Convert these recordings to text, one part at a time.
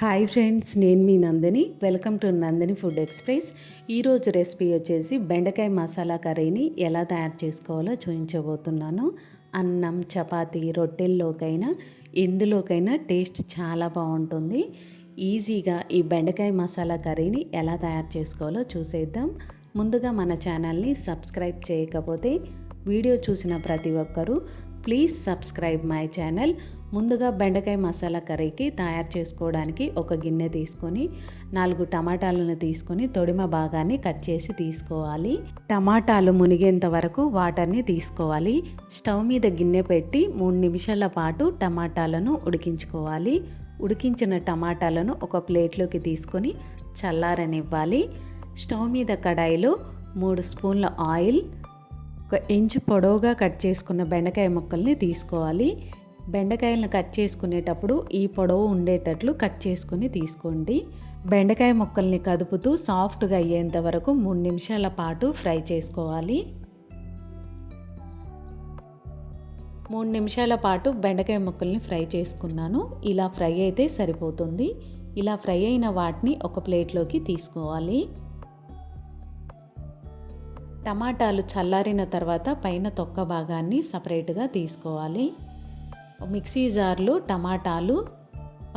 Hi friends నేను మీ Nandini. Welcome to Nandini food express. ఈరోజు recipe వచ్చేసి బెండకాయ మసాలా కర్రీని ఎలా తయారు చేసుకోవాలో చూపించబోతున్నాను. అన్నం చపాతి రొట్టెల్లోకైనా ఎందులోకైనా టేస్ట్ చాలా బాగుంటుంది. ఈజీగా ఈ బెండకాయ మసాలా కర్రీని ఎలా తయారు చేసుకోవాలో చూసేద్దాం. ముందుగా మన ఛానల్ని సబ్స్క్రైబ్ చేయకపోతే వీడియో చూసిన ప్రతి ఒక్కరూ ప్లీజ్ సబ్స్క్రైబ్ మై ఛానల్ ముందుగా బెండకాయ మసాలా కర్రీకి తయారు చేసుకోవడానికి ఒక గిన్నె తీసుకొని నాలుగు టమాటాలను తీసుకొని తొడిమ భాగాన్ని కట్ చేసి తీసుకోవాలి. టమాటాలు మునిగేంత వరకు వాటర్ని తీసుకోవాలి. స్టవ్ మీద గిన్నె పెట్టి మూడు నిమిషాల పాటు టమాటాలను ఉడికించుకోవాలి. ఉడికించిన టమాటాలను ఒక ప్లేట్లోకి తీసుకొని చల్లారనివ్వాలి. స్టవ్ మీద కడాయిలో మూడు స్పూన్ల ఆయిల్ ఒక ఇంచు పొడవుగా కట్ చేసుకున్న బెండకాయ ముక్కల్ని తీసుకోవాలి. బెండకాయలను కట్ చేసుకునేటప్పుడు ఈ పొడవు ఉండేటట్లు కట్ చేసుకుని తీసుకోండి. బెండకాయ ముక్కల్ని కదుపుతూ సాఫ్ట్గా అయ్యేంత వరకు మూడు నిమిషాల పాటు ఫ్రై చేసుకోవాలి. మూడు నిమిషాల పాటు బెండకాయ ముక్కల్ని ఫ్రై చేసుకున్నాను. ఇలా ఫ్రై అయితే సరిపోతుంది. ఇలా ఫ్రై అయిన వాటిని ఒక ప్లేట్లోకి తీసుకోవాలి. టమాటాలు చల్లారిన తర్వాత పైన తొక్క భాగాన్ని సపరేట్గా తీసుకోవాలి. మిక్సీ జార్లో టమాటాలు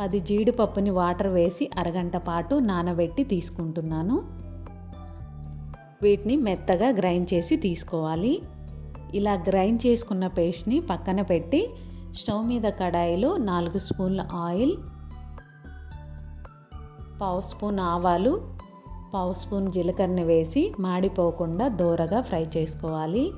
పది జీడిపప్పుని వాటర్ వేసి అరగంట పాటు నానబెట్టి తీసుకుంటున్నాను. వీటిని మెత్తగా గ్రైండ్ చేసి తీసుకోవాలి. ఇలా గ్రైండ్ చేసుకున్న పేస్ట్ని పక్కన పెట్టి స్టవ్ మీద కడాయిలో నాలుగు స్పూన్ల ఆయిల్ పావు స్పూన్ ఆవాలు పావు స్పూన్ జీలకర్ర వేసి మాడిపోకుండా దోరగా ఫ్రై చేసుకోవాలి.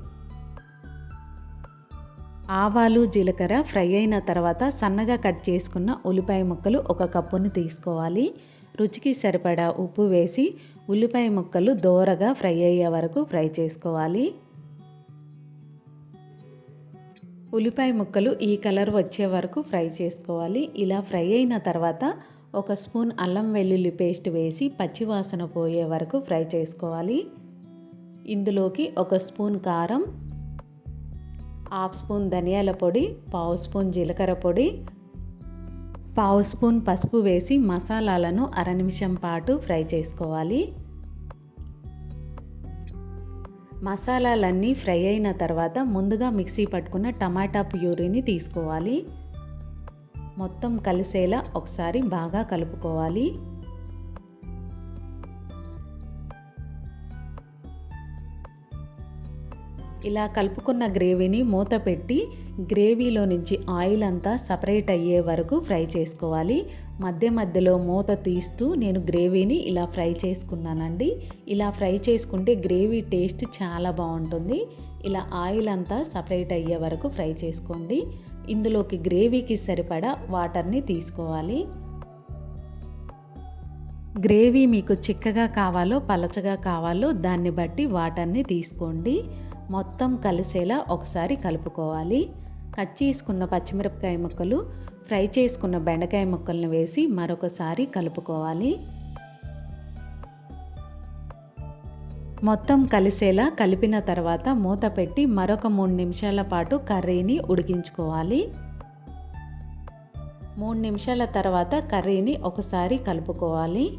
ఆవాలు జీలకర్ర ఫ్రై అయిన తర్వాత సన్నగా కట్ చేసుకున్న ఉల్లిపాయ ముక్కలు ఒక కప్పుని తీసుకోవాలి. రుచికి సరిపడా ఉప్పు వేసి ఉల్లిపాయ ముక్కలు దోరగా ఫ్రై అయ్యే వరకు ఫ్రై చేసుకోవాలి. ఉల్లిపాయ ముక్కలు ఈ కలర్ వచ్చే వరకు ఫ్రై చేసుకోవాలి. ఇలా ఫ్రై అయిన తర్వాత ఒక స్పూన్ అల్లం వెల్లుల్లి పేస్ట్ వేసి పచ్చివాసన పోయే వరకు ఫ్రై చేసుకోవాలి. ఇందులోకి ఒక స్పూన్ కారం హాఫ్ స్పూన్ ధనియాల పొడి పావు స్పూన్ జీలకర్ర పొడి పావు స్పూన్ పసుపు వేసి మసాలాలను అర నిమిషం పాటు ఫ్రై చేసుకోవాలి. మసాలాలన్నీ ఫ్రై అయిన తర్వాత ముందుగా మిక్సీ పట్టుకున్న టమాటా ప్యూరీని తీసుకోవాలి. మొత్తం కలిసేలా ఒకసారి బాగా కలుపుకోవాలి. ఇలా కలుపుకున్న గ్రేవీని మూత పెట్టి గ్రేవీలో నుంచి ఆయిల్ అంతా సపరేట్ అయ్యే వరకు ఫ్రై చేసుకోవాలి. మధ్య మధ్యలో మూత తీస్తూ నేను గ్రేవీని ఇలా ఫ్రై చేసుకున్నానండి. ఇలా ఫ్రై చేసుకుంటే గ్రేవీ టేస్ట్ చాలా బాగుంటుంది. ఇలా ఆయిల్ అంతా సపరేట్ అయ్యే వరకు ఫ్రై చేసుకోండి. ఇందులోకి గ్రేవీకి సరిపడా వాటర్ని తీసుకోవాలి. గ్రేవీ మీకు చిక్కగా కావాలో పలచగా కావాలో దాన్ని బట్టి వాటర్ని తీసుకోండి. మొత్తం కలిసేలా ఒకసారి కలుపుకోవాలి. కట్ చేసుకున్న పచ్చిమిరపకాయ ముక్కలు ఫ్రై చేసుకున్న బెండకాయ ముక్కలను వేసి మరొకసారి కలుపుకోవాలి. మొత్తం కలిసేలా కలిపిన తర్వాత మూత పెట్టి మరొక మూడు నిమిషాల పాటు కర్రీని ఉడికించుకోవాలి. మూడు నిమిషాల తర్వాత కర్రీని ఒకసారి కలుపుకోవాలి.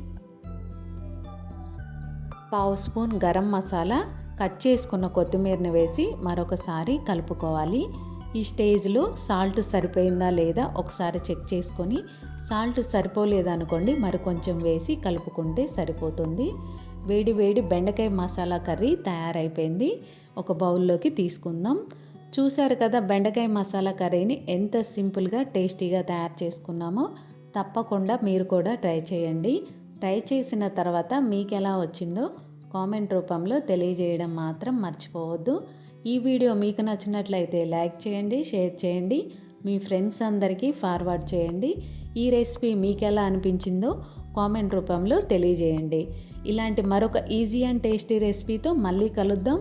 పావు స్పూన్ గరం మసాలా కట్ చేసుకున్న కొత్తిమీరని వేసి మరొకసారి కలుపుకోవాలి. ఈ స్టేజ్లో సాల్ట్ సరిపోయిందా లేదా ఒకసారి చెక్ చేసుకొని సాల్ట్ సరిపోలేదనుకోండి మరి కొంచెం వేసి కలుపుకుంటే సరిపోతుంది. వేడి వేడి బెండకాయ మసాలా కర్రీ తయారైపోయింది. ఒక బౌల్లోకి తీసుకుందాం. చూశారు కదా బెండకాయ మసాలా కర్రీని ఎంత సింపుల్గా టేస్టీగా తయారు చేసుకున్నామో? తప్పకుండా మీరు కూడా ట్రై చేయండి. ట్రై చేసిన తర్వాత మీకు ఎలా వచ్చిందో కామెంట్ రూపంలో తెలియజేయడం మాత్రం మర్చిపోవద్దు. ఈ వీడియో మీకు నచ్చినట్లయితే లైక్ చేయండి షేర్ చేయండి మీ ఫ్రెండ్స్ అందరికీ ఫార్వర్డ్ చేయండి. ఈ రెసిపీ మీకు ఎలా అనిపించిందో కామెంట్ రూపంలో తెలియజేయండి. ఇలాంటి మరొక ఈజీ అండ్ టేస్టీ రెసిపీతో మళ్ళీ కలుద్దాం.